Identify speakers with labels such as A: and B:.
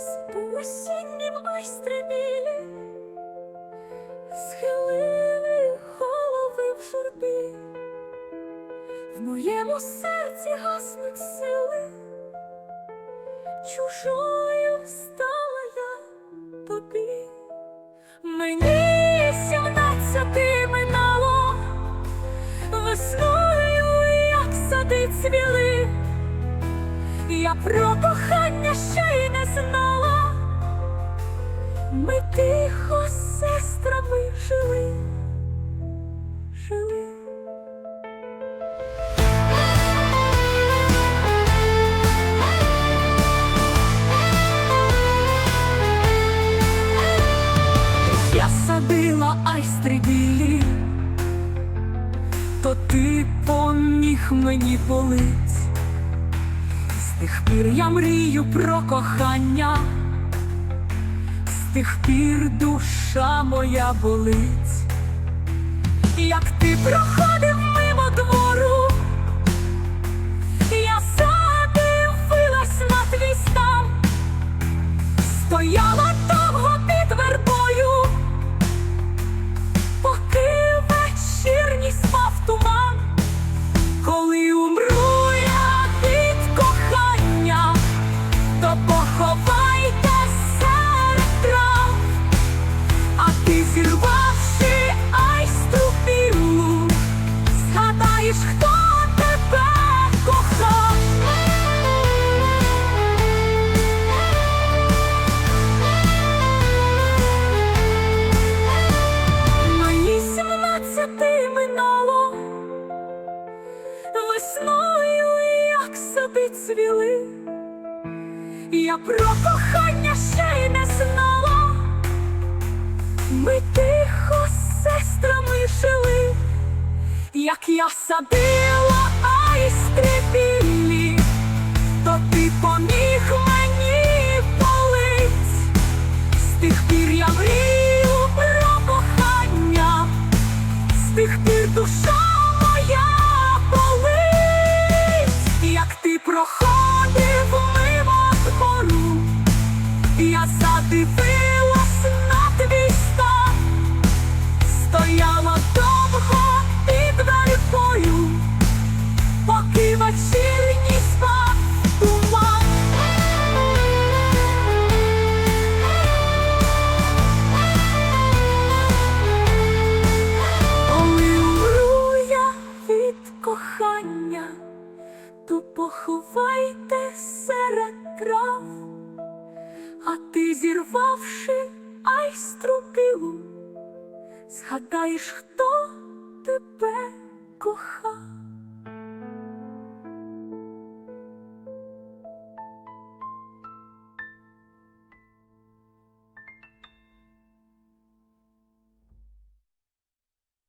A: з осіннім айстребілі, схилили голови в журбі, в моєму серці гаснуть сили, чужою стала я тобі. Мені сімнадцяти минало, весною, як сади цвіли, я про кохання ще й не знала. Ми тихо з сестрами жили, жили. Я садила айстри білі, то ти поміг мені полить. Тих пір я мрію про кохання, з тих пір душа моя болить, як ти проходив хто тебе кохав. Мені сімнадцяти минало. Весною, як сади цвіли, я про кохання ще й не знала. Ми тихо як я садила айстри білі, то ти поміг мені полить. З тих пір я мрію про кохання, з тих пір душа моя болить, як ти проходив мимо двору, я задивилась поховайте серед трав, а ти зірвавши айстру білу, згадаєш, хто тебе кохав.